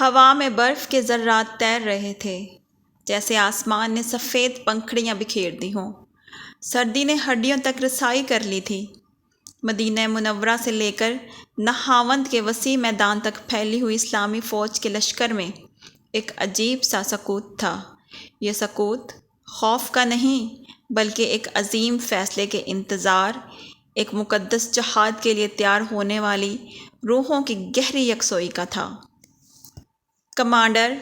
ہوا میں برف کے ذرات تیر رہے تھے۔ جیسے آسمان نے سفید پنکھڑیاں بکھیر دی ہوں۔ سردی نے ہڈیوں تک رسائی کر لی تھی۔ مدینہ منورہ سے لے کر نہاوند کے وسیع میدان تک پھیلی ہوئی اسلامی فوج کے لشکر میں ایک عجیب سا سکوت تھا۔ یہ سکوت خوف کا نہیں، بلکہ ایک عظیم فیصلے کے انتظار، ایک مقدس جہاد کے لیے تیار ہونے والی روحوں کی گہری یکسوئی کا تھا۔ کمانڈر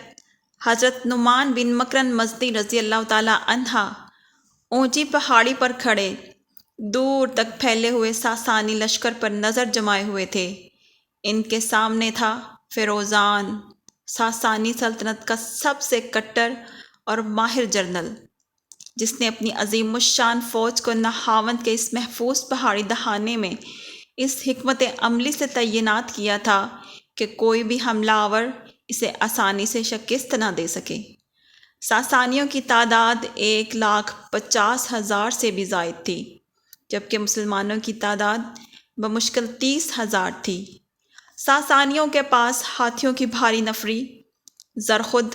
حضرت نعمان بن مکرن مزدی رضی اللہ تعالیٰ عنہ اونچی پہاڑی پر کھڑے، دور تک پھیلے ہوئے ساسانی لشکر پر نظر جمائے ہوئے تھے۔ ان کے سامنے تھا فیروزان، ساسانی سلطنت کا سب سے کٹر اور ماہر جرنل جس نے اپنی عظیم الشان فوج کو نہاوند کے اس محفوظ پہاڑی دہانے میں اس حکمت عملی سے تعینات کیا تھا کہ کوئی بھی حملہ آور اسے آسانی سے شکست نہ دے سکے۔ ساسانیوں کی تعداد ایک لاکھ پچاس ہزار سے بھی زائد تھی، جبکہ مسلمانوں کی تعداد بمشکل تیس ہزار تھی۔ ساسانیوں کے پاس ہاتھیوں کی بھاری نفری زرخد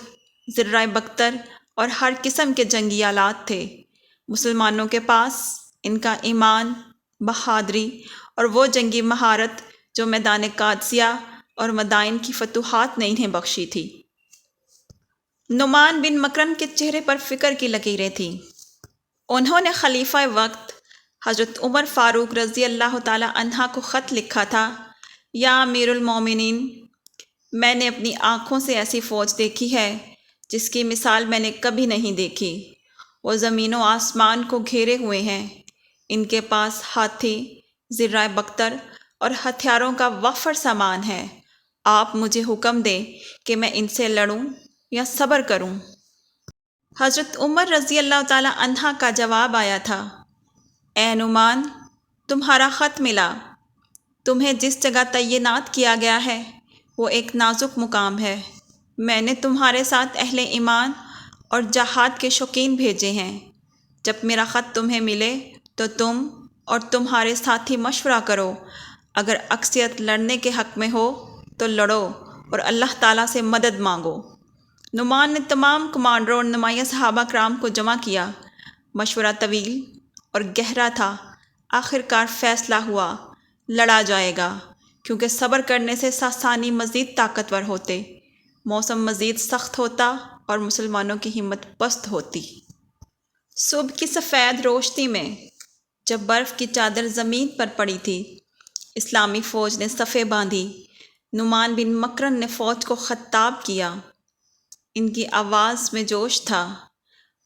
ذرائع بختر اور ہر قسم کے جنگی آلات تھے۔ مسلمانوں کے پاس ان کا ایمان، بہادری اور وہ جنگی مہارت جو میدان قادسیہ اور مدائن کی فتوحات نے انہیں بخشی تھی۔ نعمان بن مکرن کے چہرے پر فکر کی لکیریں تھیں۔ انہوں نے خلیفہ وقت حضرت عمر فاروق رضی اللہ تعالی عنہ کو خط لکھا تھا، یا امیر المومنین، میں نے اپنی آنکھوں سے ایسی فوج دیکھی ہے جس کی مثال میں نے کبھی نہیں دیکھی۔ وہ زمین و آسمان کو گھیرے ہوئے ہیں۔ ان کے پاس ہاتھی ذرائع بختر اور ہتھیاروں کا وفر سامان ہے۔ آپ مجھے حکم دیں کہ میں ان سے لڑوں یا صبر کروں۔ حضرت عمر رضی اللہ تعالی عنہ کا جواب آیا تھا، اے نعمان، تمہارا خط ملا۔ تمہیں جس جگہ تعینات کیا گیا ہے، وہ ایک نازک مقام ہے۔ میں نے تمہارے ساتھ اہل ایمان اور جہاد کے شوقین بھیجے ہیں۔ جب میرا خط تمہیں ملے تو تم اور تمہارے ساتھی مشورہ کرو۔ اگر اکثریت لڑنے کے حق میں ہو تو لڑو اور اللہ تعالیٰ سے مدد مانگو۔ نعمان نے تمام کمانڈروں اور نمایاں صحابہ کرام کو جمع کیا۔ مشورہ طویل اور گہرا تھا۔ آخر کار فیصلہ ہوا، لڑا جائے گا، کیونکہ صبر کرنے سے ساسانی مزید طاقتور ہوتے۔ موسم مزید سخت ہوتا اور مسلمانوں کی ہمت پست ہوتی۔ صبح کی سفید روشنی میں، جب برف کی چادر زمین پر پڑی تھی، اسلامی فوج نے صفے باندھی۔ نعمان بن مکرن نے فوج کو خطاب کیا۔ ان کی آواز میں جوش تھا،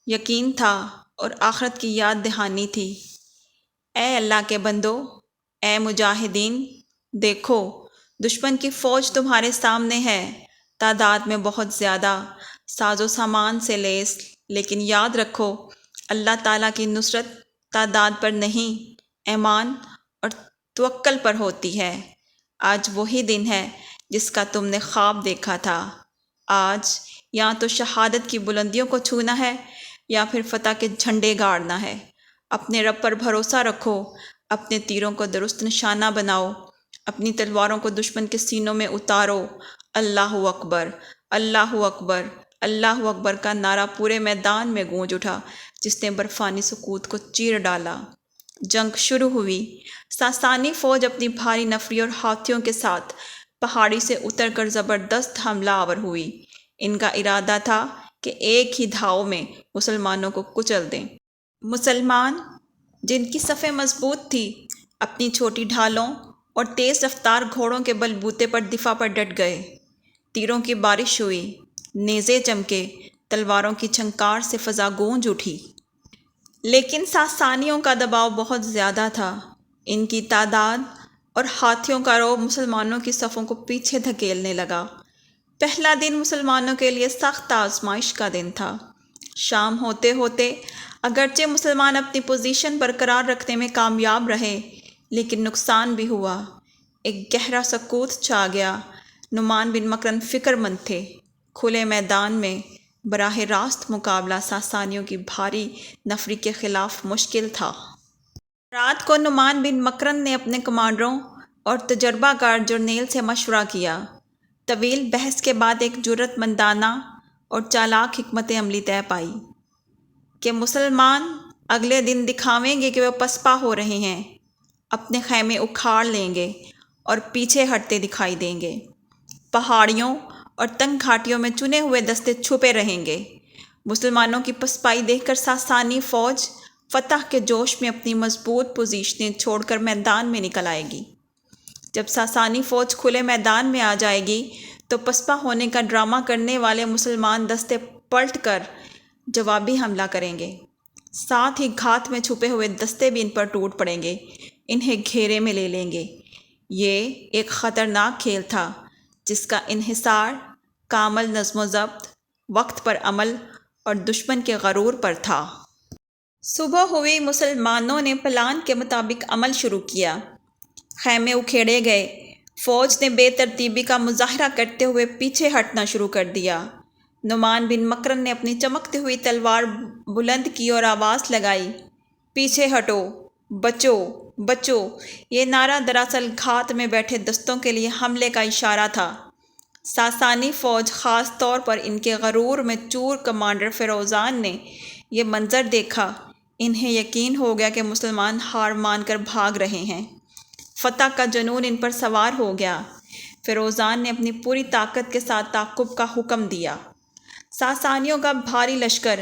یقین تھا اور آخرت کی یاد دہانی تھی۔ اے اللہ کے بندو، اے مجاہدین، دیکھو، دشمن کی فوج تمہارے سامنے ہے۔ تعداد میں بہت زیادہ، ساز و سامان سے لیس، لیکن یاد رکھو، اللہ تعالیٰ کی نصرت تعداد پر نہیں، ایمان اور توکل پر ہوتی ہے۔ آج وہی دن ہے جس کا تم نے خواب دیکھا تھا۔ آج یا تو شہادت کی بلندیوں کو چھونا ہے یا پھر فتح کے جھنڈے گاڑنا ہے۔ اپنے رب پر بھروسہ رکھو، اپنے تیروں کو درست نشانہ بناؤ، اپنی تلواروں کو دشمن کے سینوں میں اتارو۔ اللہ اکبر اللہ اکبر اللہ اکبر کا نعرہ پورے میدان میں گونج اٹھا، جس نے برفانی سکوت کو چیر ڈالا۔ جنگ شروع ہوئی۔ ساسانی فوج اپنی بھاری نفری اور ہاتھیوں کے ساتھ پہاڑی سے اتر کر زبردست حملہ آور ہوئی۔ ان کا ارادہ تھا کہ ایک ہی دھاؤ میں مسلمانوں کو کچل دیں۔ مسلمان جن کی صفیں مضبوط تھی، اپنی چھوٹی ڈھالوں اور تیز رفتار گھوڑوں کے بل بوتے پر دفاع پر ڈٹ گئے۔ تیروں کی بارش ہوئی، نیزے چمکے، تلواروں کی چھنکار سے فضا گونج اٹھی۔ لیکن ساسانیوں کا دباؤ بہت زیادہ تھا۔ ان کی تعداد اور ہاتھیوں کا رو مسلمانوں کی صفوں کو پیچھے دھکیلنے لگا۔ پہلا دن مسلمانوں کے لیے سخت آزمائش کا دن تھا۔ شام ہوتے ہوتے اگرچہ مسلمان اپنی پوزیشن برقرار رکھنے میں کامیاب رہے، لیکن نقصان بھی ہوا۔ ایک گہرا سکوت چھا گیا۔ نعمان بن مکرن فکر مند تھے۔ کھلے میدان میں براہ راست مقابلہ ساسانیوں کی بھاری نفری کے خلاف مشکل تھا۔ رات کو نعمان بن مکرن نے اپنے کمانڈروں اور تجربہ کار جرنیل سے مشورہ کیا۔ طویل بحث کے بعد ایک جرت مندانہ اور چالاک حکمت عملی طے پائی کہ مسلمان اگلے دن دکھاویں گے کہ وہ پسپا ہو رہے ہیں، اپنے خیمے اکھاڑ لیں گے اور پیچھے ہٹتے دکھائی دیں گے۔ پہاڑیوں اور تنگ گھاٹیوں میں چنے ہوئے دستے چھپے رہیں گے۔ مسلمانوں کی پسپائی دیکھ کر ساسانی فوج فتح کے جوش میں اپنی مضبوط پوزیشنیں چھوڑ کر میدان میں نکل آئے گی۔ جب ساسانی فوج کھلے میدان میں آ جائے گی تو پسپا ہونے کا ڈرامہ کرنے والے مسلمان دستے پلٹ کر جوابی حملہ کریں گے۔ ساتھ ہی گھات میں چھپے ہوئے دستے بھی ان پر ٹوٹ پڑیں گے، انہیں گھیرے میں لے لیں گے۔ یہ ایک خطرناک کھیل تھا جس کا انحصار کامل نظم و ضبط وقت پر عمل اور دشمن کے غرور پر تھا۔ صبح ہوئی مسلمانوں نے پلان کے مطابق عمل شروع کیا۔ خیمے اکھیڑے گئے۔ فوج نے بے ترتیبی کا مظاہرہ کرتے ہوئے پیچھے ہٹنا شروع کر دیا۔ نعمان بن مکرن نے اپنی چمکتی ہوئی تلوار بلند کی اور آواز لگائی۔ پیچھے ہٹو۔ بچو۔ بچو۔ یہ نعرہ دراصل گھات میں بیٹھے دستوں کے لیے حملے کا اشارہ تھا۔ ساسانی فوج خاص طور پر ان کے غرور میں چور کمانڈر فیروزان نے یہ منظر دیکھا۔ انہیں یقین ہو گیا کہ مسلمان ہار مان کر بھاگ رہے ہیں۔ فتح کا جنون ان پر سوار ہو گیا۔ فیروزان نے اپنی پوری طاقت کے ساتھ تعقب کا حکم دیا۔ ساسانیوں کا بھاری لشکر،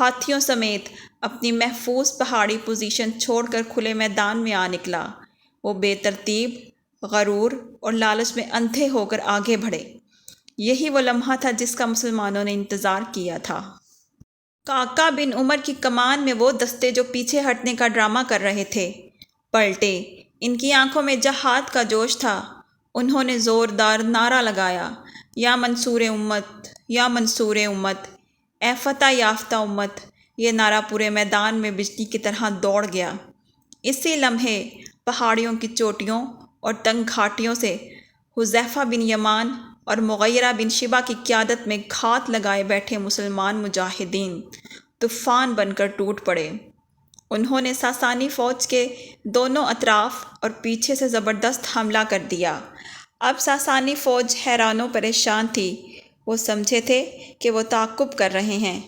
ہاتھیوں سمیت اپنی محفوظ پہاڑی پوزیشن چھوڑ کر کھلے میدان میں آ نکلا۔ وہ بے ترتیب، غرور اور لالچ میں اندھے ہو کر آگے بڑھے۔ یہی وہ لمحہ تھا جس کا مسلمانوں نے انتظار کیا تھا۔ کاکا بن عمر کی کمان میں وہ دستے جو پیچھے ہٹنے کا ڈرامہ کر رہے تھے۔ پلٹے۔ ان کی آنکھوں میں جہاد کا جوش تھا۔ انہوں نے زوردار نعرہ لگایا۔ یا منصور امت، یا منصور امت۔ اے فتح یافتہ امت، یہ نعرہ پورے میدان میں بجلی کی طرح دوڑ گیا۔ اسی لمحے پہاڑیوں کی چوٹیوں اور تنگ گھاٹیوں سے حذیفہ بن یمان اور مغیرہ بن شبا کی قیادت میں گھات لگائے بیٹھے مسلمان مجاہدین، طوفان بن کر ٹوٹ پڑے۔ انہوں نے ساسانی فوج کے دونوں اطراف اور پیچھے سے زبردست حملہ کر دیا۔ اب ساسانی فوج حیران و پریشان تھی۔ وہ سمجھے تھے کہ وہ تعقب کر رہے ہیں،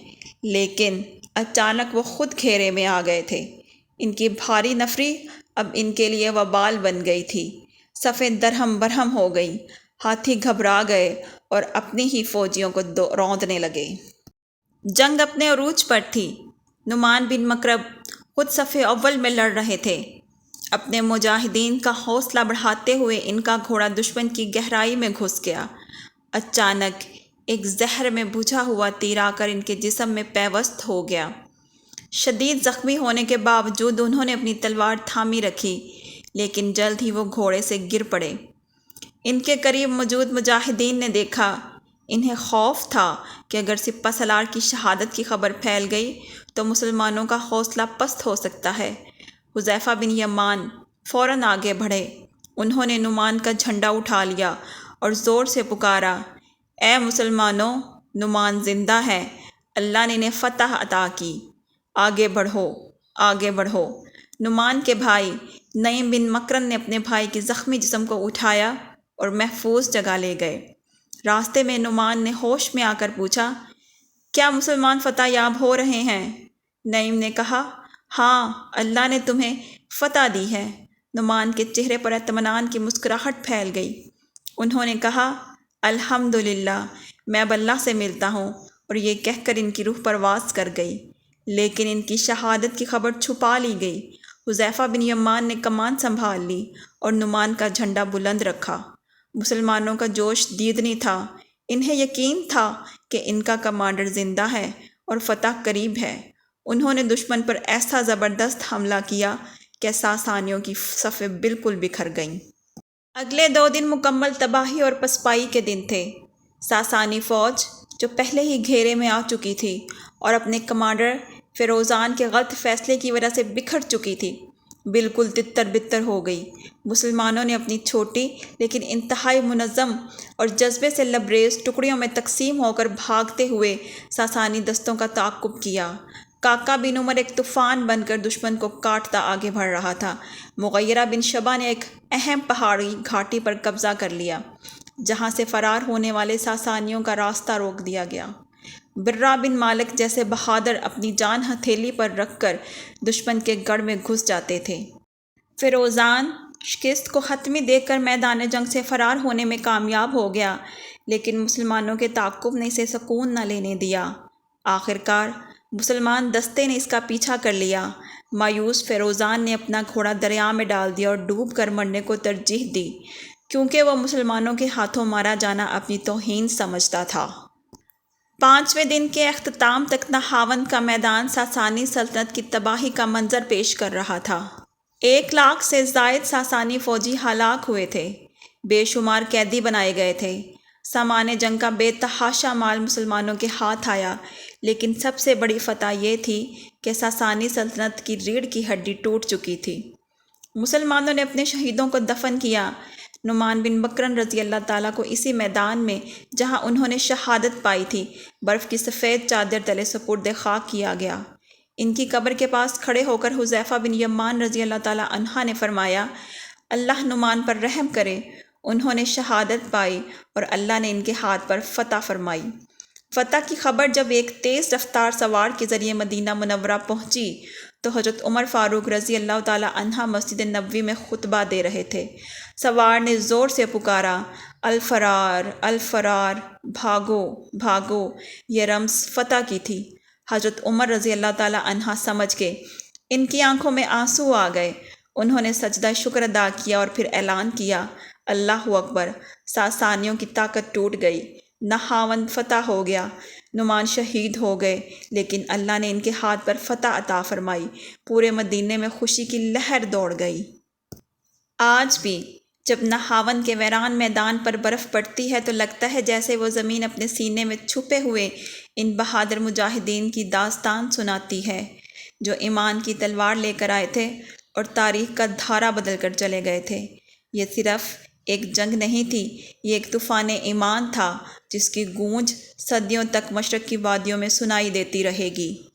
لیکن اچانک وہ خود گھیرے میں آ گئے تھے۔ ان کی بھاری نفری اب ان کے لیے وبال بن گئی تھی۔ سفید درہم برہم ہو گئی ہاتھی گھبرا گئے اور اپنی ہی فوجیوں کو روندنے لگے۔ جنگ اپنے عروج پر تھی۔ نعمان بن مکرب خود صفحے اول میں لڑ رہے تھے۔ اپنے مجاہدین کا حوصلہ بڑھاتے ہوئے ان کا گھوڑا دشمن کی گہرائی میں گھس گیا۔ اچانک ایک زہر میں بجھا ہوا تیر آ کر ان کے جسم میں پیوست ہو گیا۔ شدید زخمی ہونے کے باوجود انہوں نے اپنی تلوار تھامی رکھی، لیکن جلد ہی وہ گھوڑے سے گر پڑے۔ ان کے قریب موجود مجاہدین نے دیکھا، انہیں خوف تھا کہ اگر سپہ سلار کی شہادت کی خبر پھیل گئی تو مسلمانوں کا حوصلہ پست ہو سکتا ہے۔ حذیفہ بن یمان فوراً آگے بڑھے۔ انہوں نے نعمان کا جھنڈا اٹھا لیا اور زور سے پکارا، اے مسلمانوں، نعمان زندہ ہے اللہ نے انہیں فتح عطا کی۔ آگے بڑھو آگے بڑھو۔ نعمان کے بھائی نعیم بن مکرن نے اپنے بھائی کی زخمی جسم کو اٹھایا۔ اور محفوظ جگہ لے گئے۔ راستے میں نعمان نے ہوش میں آ کر پوچھا، کیا مسلمان فتح یاب ہو رہے ہیں؟ نعیم نے کہا ہاں اللہ نے تمہیں فتح دی ہے۔ نعمان کے چہرے پر اطمینان کی مسکراہٹ پھیل گئی۔ انہوں نے کہا الحمد میں اب اللہ سے ملتا ہوں۔ اور یہ کہہ کر ان کی روح پرواز کر گئی۔ لیکن ان کی شہادت کی خبر چھپا لی گئی۔ حذیفہ بن یمان نے کمان سنبھال لی اور نعمان کا جھنڈا بلند رکھا۔ مسلمانوں کا جوش دیدنی تھا۔ انہیں یقین تھا کہ ان کا کمانڈر زندہ ہے اور فتح قریب ہے۔ انہوں نے دشمن پر ایسا زبردست حملہ کیا کہ ساسانیوں کی صفیں بالکل بکھر گئیں۔ اگلے دو دن مکمل تباہی اور پسپائی کے دن تھے۔ ساسانی فوج، جو پہلے ہی گھیرے میں آ چکی تھی اور اپنے کمانڈر فیروزان کے غلط فیصلے کی وجہ سے بکھر چکی تھی بالکل تتر بتر ہو گئی۔ مسلمانوں نے اپنی چھوٹی لیکن انتہائی منظم اور جذبے سے لبریز ٹکڑیوں میں تقسیم ہو کر بھاگتے ہوئے ساسانی دستوں کا تعقب کیا۔ کاکا بن عمر ایک طوفان بن کر دشمن کو کاٹتا آگے بڑھ رہا تھا۔ مغیرہ بن شبا نے ایک اہم پہاڑی گھاٹی پر قبضہ کر لیا، جہاں سے فرار ہونے والے ساسانیوں کا راستہ روک دیا گیا۔ برا بن مالک جیسے بہادر اپنی جان ہتھیلی پر رکھ کر دشمن کے گڑھ میں گھس جاتے تھے۔ فیروزان شکست کو حتمی دیکھ کر میدان جنگ سے فرار ہونے میں کامیاب ہو گیا، لیکن مسلمانوں کے تعقب نے اسے سکون نہ لینے دیا۔ آخرکار مسلمان دستے نے اس کا پیچھا کر لیا۔ مایوس فیروزان نے اپنا گھوڑا دریا میں ڈال دیا اور ڈوب کر مرنے کو ترجیح دی، کیونکہ وہ مسلمانوں کے ہاتھوں مارا جانا اپنی توہین سمجھتا تھا۔ پانچویں دن کے اختتام تک نہاون کا میدان ساسانی سلطنت کی تباہی کا منظر پیش کر رہا تھا۔ ایک لاکھ سے زائد ساسانی فوجی ہلاک ہوئے تھے۔ بے شمار قیدی بنائے گئے تھے۔ سامان جنگ کا بے تحاشا مال مسلمانوں کے ہاتھ آیا۔ لیکن سب سے بڑی فتح یہ تھی کہ ساسانی سلطنت کی ریڑھ کی ہڈی ٹوٹ چکی تھی۔ مسلمانوں نے اپنے شہیدوں کو دفن کیا۔ نعمان بن بکرن رضی اللہ تعالیٰ کو اسی میدان میں جہاں انہوں نے شہادت پائی تھی، برف کی سفید چادر تلے سپرد خاک کیا گیا۔ ان کی قبر کے پاس کھڑے ہو کر حذیفہ بن یمان رضی اللہ تعالیٰ عنہ نے فرمایا، اللہ نعمان پر رحم کرے، انہوں نے شہادت پائی اور اللہ نے ان کے ہاتھ پر فتح فرمائی۔ فتح کی خبر جب ایک تیز رفتار سوار کے ذریعے مدینہ منورہ پہنچی، تو حضرت عمر فاروق رضی اللہ تعالیٰ عنہ مسجد نبوی میں خطبہ دے رہے تھے۔ سوار نے زور سے پکارا، الفرار الفرار، بھاگو بھاگو، یہ رمز فتح کی تھی۔ حضرت عمر رضی اللہ تعالیٰ عنہ سمجھ کے ان کی آنکھوں میں آنسو آ گئے۔ انہوں نے سجدہ شکر ادا کیا اور پھر اعلان کیا، اللہ اکبر ساسانیوں کی طاقت ٹوٹ گئی۔ نہاون فتح ہو گیا، نعمان شہید ہو گئے، لیکن اللہ نے ان کے ہاتھ پر فتح عطا فرمائی۔ پورے مدینے میں خوشی کی لہر دوڑ گئی۔ آج بھی جب نہاون کے ویران میدان پر برف پڑتی ہے تو لگتا ہے جیسے وہ زمین اپنے سینے میں چھپے ہوئے ان بہادر مجاہدین کی داستان سناتی ہے، جو ایمان کی تلوار لے کر آئے تھے اور تاریخ کا دھارا بدل کر چلے گئے تھے۔ یہ صرف ایک جنگ نہیں تھی، یہ ایک طوفان ایمان تھا، جس کی گونج صدیوں تک مشرق کی وادیوں میں سنائی دیتی رہے گی۔